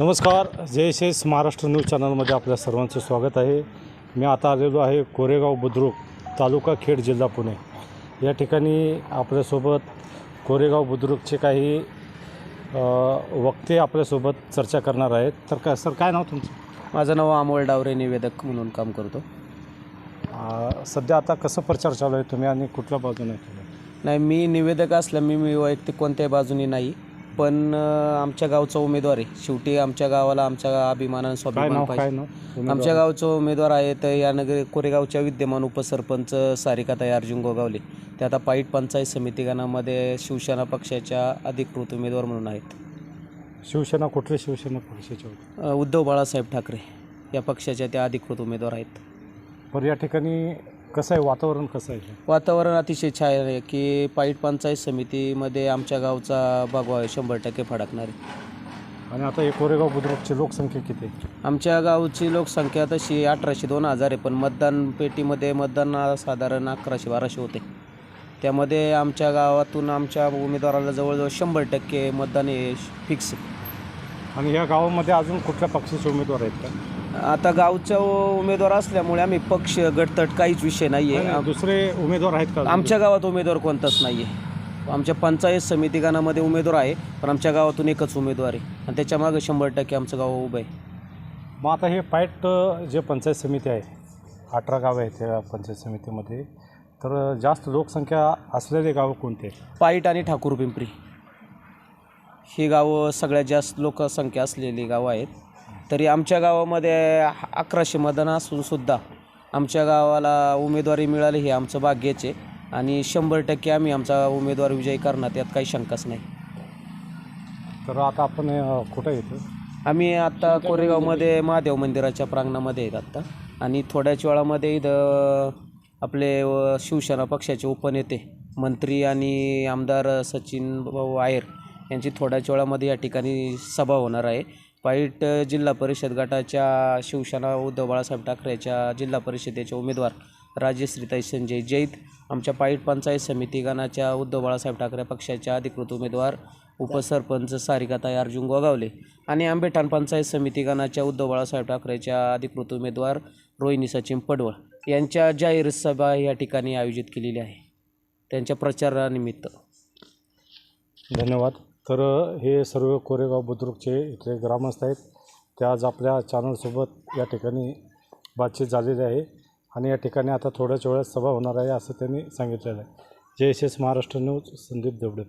नमस्कार जय S Maharashtra news चॅनलमध्ये आपल्या सर्वांचं स्वागत आहे. मी आता आलेलो आहे कोरेगाव बुद्रुक तालुका खेड जिल्हा पुणे. या ठिकाणी आपल्यासोबत कोरेगाव बुद्रुकचे काही वक्ते आपल्यासोबत चर्चा करणार आहेत. तर काय सर काय नाव तुमचं? माझं नाव अमोल डावरे निवेदक म्हणून काम करतो. सध्या आता कसं प्रचार चालू आहे तुम्ही आणि कुठल्या बाजूने? नाही मी निवेदक असल्या मी मी वैयक्तिक कोणत्याही बाजूनी नाही. पण आमच्या गावचा उमेदवार आहे. शेवटी आमच्या गावाला आमच्या अभिमानानं स्वाभिमान पाहिजे. आमच्या गावचे उमेदवार आहेत या नगरी कोरेगावच्या विद्यमान उपसरपंच सारिकाताई अर्जुन गोगावले. ते आता पाईट पंचायत समिती गणामध्ये शिवसेना पक्षाच्या अधिकृत उमेदवार म्हणून आहेत. शिवसेना कुठली शिवसेना पक्षाची होती? अं, उद्धव बाळासाहेब ठाकरे या पक्षाच्या त्या अधिकृत उमेदवार आहेत. पण या ठिकाणी कसं आहे वातावरण कसं आहे? वातावरण अतिशय छान आहे की पाईट पंचायत समितीमध्ये आमच्या गावचा भगवा शंभर टक्के फडकणार आहे. आणि आता हे कोरेगाव बुद्रुकची लोकसंख्या किती आहे? आमच्या गावची लोकसंख्या तशी अठराशे दोन हजार आहे पण मतदान पेटीमध्ये मतदान साधारण अकराशे बाराशे होते. त्यामध्ये आमच्या गावातून आमच्या उमेदवाराला जवळजवळ शंभर टक्के मतदान हे फिक्स आणि या गावामध्ये अजून कुठल्या पक्षाचे उमेदवार आहेत का? आता गावचा उमेदवार असल्यामुळे आम्ही पक्ष गटतट काहीच विषय नाही आहे दुसरे उमेदवार आहेत का? आमच्या गावात उमेदवार कोणताच नाही आहे आमच्या पंचायत समिती गणामध्ये उमेदवार आहे पण आमच्या गावातून एकच उमेदवार आहे. आणि त्याच्या मागं शंभर टक्के आमचं गाव उभं आहे. मग आता हे पाईट अ, जे पंचायत समिती आहे अठरा गावं आहेत त्या पंचायत समितीमध्ये तर जास्त लोकसंख्या असलेले गावं कोणते पाईट आणि ठाकूर पिंपरी. ही गावं सगळ्यात जास्त लोकसंख्या असलेली गावं आहेत. तरी आमच्या गावामध्ये अकराशे मतदान असून सुद्धा आमच्या गावाला उमेदवारी मिळाली हे आमचं भाग्यच आहे. आणि शंभर टक्के आम्ही आमचा उमेदवार विजयी करणार यात काही शंकाच नाही. तर आता आपण अ, कुठं येतो? आम्ही आत्ता कोरेगावमध्ये महादेव मंदिराच्या प्रांगणामध्ये आहेत आत्ता आणि थोड्याच वेळामध्ये इथं आपले अ, शिवसेना पक्षाचे उपनेते मंत्री आणि आमदार सचिन भाऊ आयर यांची थोड्याच वेळामध्ये या ठिकाणी सभा होणार आहे. पाईट जिल्हा परिषद गटाच्या शिवसेना उद्धव बाळासाहेब ठाकरेच्या जिल्हा परिषदेचे उमेदवार राजश्रीताई संजय जैत आमच्या पाईट पंचायत समिती गणाच्या उद्धव बाळासाहेब ठाकरे पक्षाच्या अधिकृत उमेदवार उपसरपंच सारिकाताई अर्जुन गोगावले आणि आंबेठाण पंचायत समिती गणाच्या उद्धव बाळासाहेब ठाकरेच्या अधिकृत उमेदवार रोहिणी सचिन पडवळ यांच्या जाहीर सभा या ठिकाणी आयोजित केलेली आहे. त्यांच्या प्रचारानिमित्त. धन्यवाद. तर हे सर्व कोरेगाव बुद्रुकचे इथले ग्रामस्थ आहेत. ते आज आपल्या चॅनलसोबत या ठिकाणी बातचीत झालेली आहे आणि या ठिकाणी आता थोड्याच वेळात सभा होणार आहे असं त्यांनी सांगितलेलं आहे. जय S S Maharashtra news Sandeep Devade